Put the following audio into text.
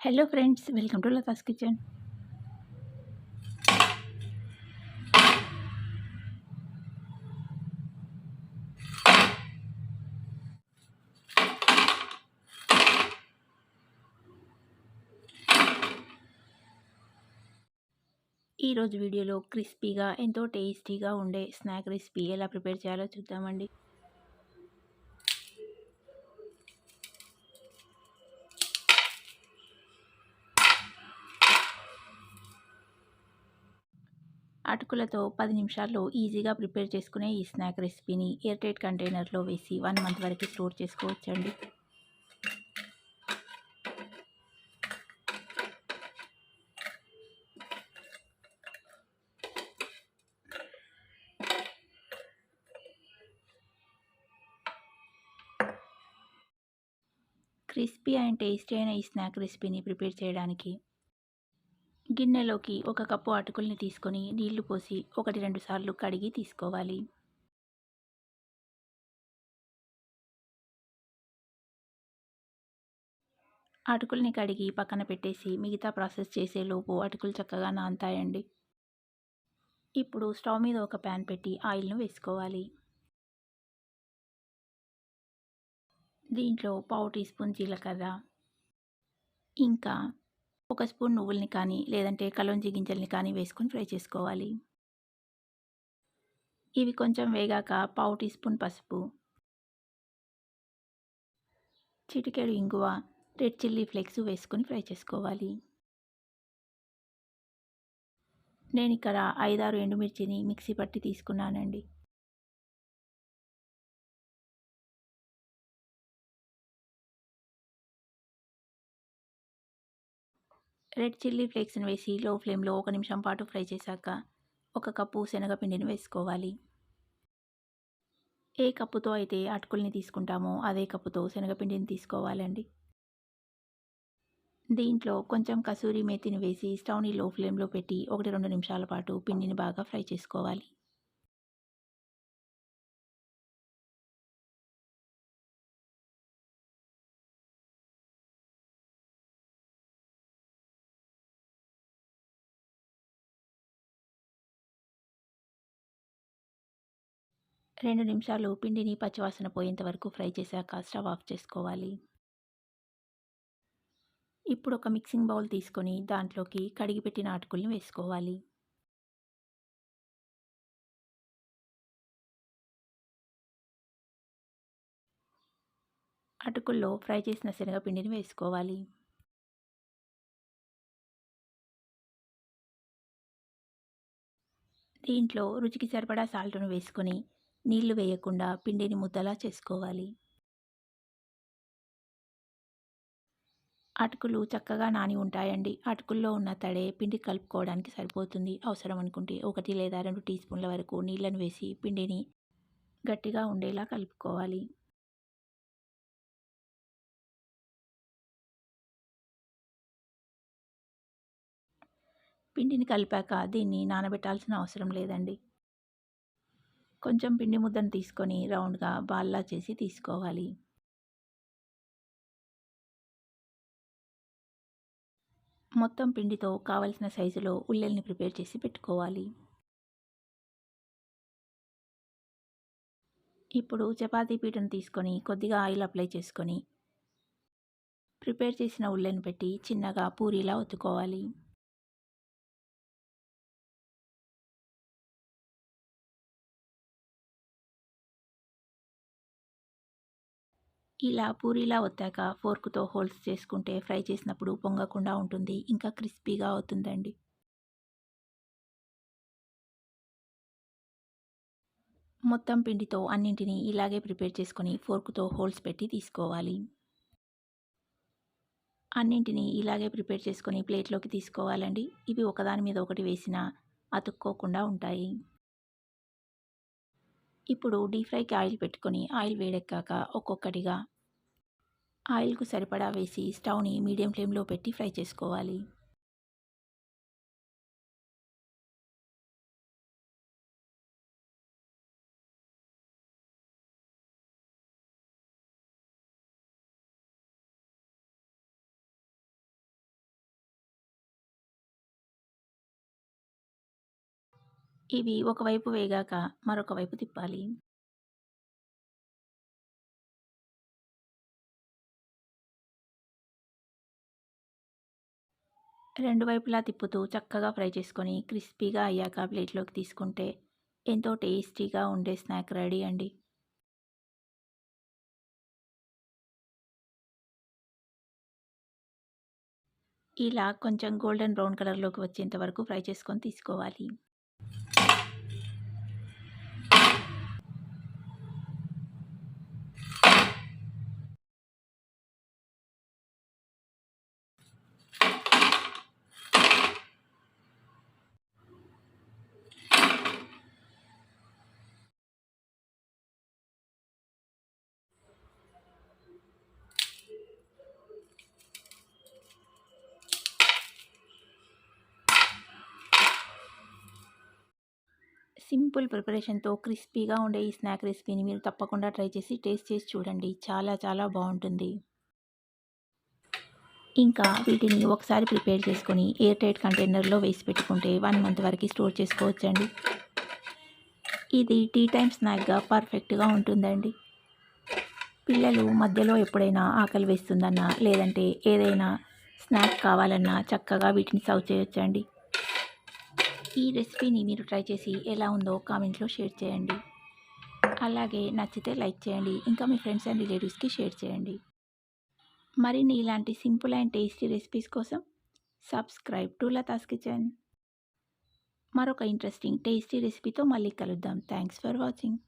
Hello friends welcome to Latha's kitchen ఈరోజు వీడియోలో క్రిస్పీగా ఎంతో టేస్టీగా ఉండే స్నాక్ రెసిపీ ఎలా ప్రిపేర్ చేయాలో చూద్దామండి. అటుకులతో పది నిమిషాల్లో ఈజీగా ప్రిపేర్ చేసుకునే ఈ స్నాక్ రెసిపీని ఎయిర్ టైట్ కంటైనర్లో వేసి వన్ మంత్ వరకు స్టోర్ చేసుకోవచ్చండి. క్రిస్పీ అండ్ టేస్టీ అయిన ఈ స్నాక్ రెసిపీని ప్రిపేర్ చేయడానికి గిన్నెలోకి ఒక కప్పు అటుకుల్ని తీసుకొని నీళ్ళు పోసి ఒకటి రెండు సార్లు కడిగి తీసుకోవాలి. అటుకుల్ని కడిగి పక్కన పెట్టేసి మిగతా ప్రాసెస్ చేసేలోపు అటుకులు చక్కగా నానతాయండి ఇప్పుడు స్టవ్ మీద ఒక ప్యాన్ పెట్టి ఆయిల్ను వేసుకోవాలి. దీంట్లో పావు టీ స్పూన్ జీలకర్ర ఇంకా ఒక స్పూన్ నువ్వుల్ని కానీ లేదంటే కలోంజి గింజల్ని కానీ వేసుకొని ఫ్రై చేసుకోవాలి. ఇవి కొంచెం వేగాక పావు టీ స్పూన్ పసుపు చిటికెడు ఇంగువ రెడ్ చిల్లీ ఫ్లేక్స్ వేసుకొని ఫ్రై చేసుకోవాలి. నేను ఇక్కడ ఐదారు ఎండుమిర్చిని మిక్సీ పట్టి తీసుకున్నానండి. రెడ్ చిల్లీ ఫ్లేక్స్ని వేసి లో ఫ్లేమ్లో ఒక నిమిషం పాటు ఫ్రై చేశాక ఒక కప్పు శనగపిండిని వేసుకోవాలి. ఏ కప్పుతో అయితే అటుకుల్ని తీసుకుంటామో అదే కప్పుతో శనగపిండిని తీసుకోవాలండి. దీంట్లో కొంచెం కసూరి మేతిని వేసి స్టవ్ని లో ఫ్లేమ్లో పెట్టి ఒకటి రెండు నిమిషాల పాటు పిండిని బాగా ఫ్రై చేసుకోవాలి. రెండు నిమిషాలు పిండిని పచ్చివాసన పోయేంత వరకు ఫ్రై చేశాక స్టవ్ ఆఫ్ చేసుకోవాలి. ఇప్పుడు ఒక మిక్సింగ్ బౌల్ తీసుకొని దాంట్లోకి కడిగిపెట్టిన అటుకుల్ని వేసుకోవాలి. అటుకుల్లో ఫ్రై చేసిన శనగపిండిని వేసుకోవాలి. దీంట్లో రుచికి సరిపడా సాల్ట్ను వేసుకొని నీళ్ళు వేయకుండా పిండిని ముద్దలా చేసుకోవాలి. అటుకులు చక్కగా నాని ఉంటాయండి. అటుకుల్లో ఉన్న తడే పిండి కలుపుకోవడానికి సరిపోతుంది. అవసరం అనుకుంటే ఒకటి లేదా రెండు టీ స్పూన్ల వరకు నీళ్ళను వేసి పిండిని గట్టిగా ఉండేలా కలుపుకోవాలి. పిండిని కలిపాక దీన్ని నానబెట్టాల్సిన అవసరం లేదండి. కొంచెం పిండి ముద్దను తీసుకొని రౌండ్గా బాల్లా చేసి తీసుకోవాలి. మొత్తం పిండితో కావలసిన సైజులో ఉల్లెల్ని ప్రిపేర్ చేసి పెట్టుకోవాలి. ఇప్పుడు చపాతీ పీటను తీసుకొని కొద్దిగా ఆయిల్ అప్లై చేసుకొని ప్రిపేర్ చేసిన ఉల్లెని పెట్టి చిన్నగా పూరీలా ఒత్తుకోవాలి. ఇలా పూరీలా వచ్చాక ఫోర్క్తో హోల్స్ చేసుకుంటే ఫ్రై చేసినప్పుడు పొంగకుండా ఉంటుంది. ఇంకా క్రిస్పీగా అవుతుందండి. మొత్తం పిండితో అన్నింటినీ ఇలాగే ప్రిపేర్ చేసుకొని ఫోర్క్తో హోల్స్ పెట్టి తీసుకోవాలి. అన్నింటినీ ఇలాగే ప్రిపేర్ చేసుకొని ప్లేట్లోకి తీసుకోవాలండి. ఇవి ఒకదాని మీద ఒకటి వేసినా అతుక్కోకుండా ఉంటాయి. ఇప్పుడు డీప్ ఫ్రైకి ఆయిల్ పెట్టుకొని ఆయిల్ వేడెక్కాక ఒక్కొక్కటిగా ఆయిల్కు సరిపడా వేసి స్టవ్ని మీడియం ఫ్లేమ్లో పెట్టి ఫ్రై చేసుకోవాలి. ఇవి ఒకవైపు వేగాక మరొక వైపు తిప్పాలి. రెండు వైపులా తిప్పుతూ చక్కగా ఫ్రై చేసుకొని క్రిస్పీగా అయ్యాక ప్లేట్లోకి తీసుకుంటే ఎంతో టేస్టీగా ఉండే స్నాక్ రెడీ అండి. ఇలా కొంచెం గోల్డెన్ బ్రౌన్ కలర్లోకి వచ్చేంత వరకు ఫ్రై చేసుకొని తీసుకోవాలి. సింపుల్ ప్రిపరేషన్తో క్రిస్పీగా ఉండే ఈ స్నాక్ రెసిపీని మీరు తప్పకుండా ట్రై చేసి టేస్ట్ చేసి చూడండి. చాలా చాలా బాగుంటుంది. ఇంకా వీటిని ఒకసారి ప్రిపేర్ చేసుకొని ఎయిర్ టైట్ కంటైనర్లో వేసి పెట్టుకుంటే వన్ మంత్ వరకు స్టోర్ చేసుకోవచ్చండి. ఇది టీ టైం స్నాక్గా పర్ఫెక్ట్గా ఉంటుందండి. పిల్లలు మధ్యలో ఎప్పుడైనా ఆకలి వేస్తుందన్నా లేదంటే ఏదైనా స్నాక్ కావాలన్నా చక్కగా వీటిని సర్వ్ చేయొచ్చండి. ఈ రెసిపీని మీరు ట్రై చేసి ఎలా ఉందో కామెంట్లో షేర్ చేయండి. అలాగే నచ్చితే లైక్ చేయండి ఇంకా మీ ఫ్రెండ్స్ అండ్ రిలేటివ్స్కి షేర్ చేయండి. మరిన్ని ఇలాంటి సింపుల్ అండ్ టేస్టీ రెసిపీస్ కోసం సబ్స్క్రైబ్ టు లతాస్ కిచెన్. మరొక ఇంట్రెస్టింగ్ టేస్టీ రెసిపీతో మళ్ళీ కలుద్దాం. Thanks for watching.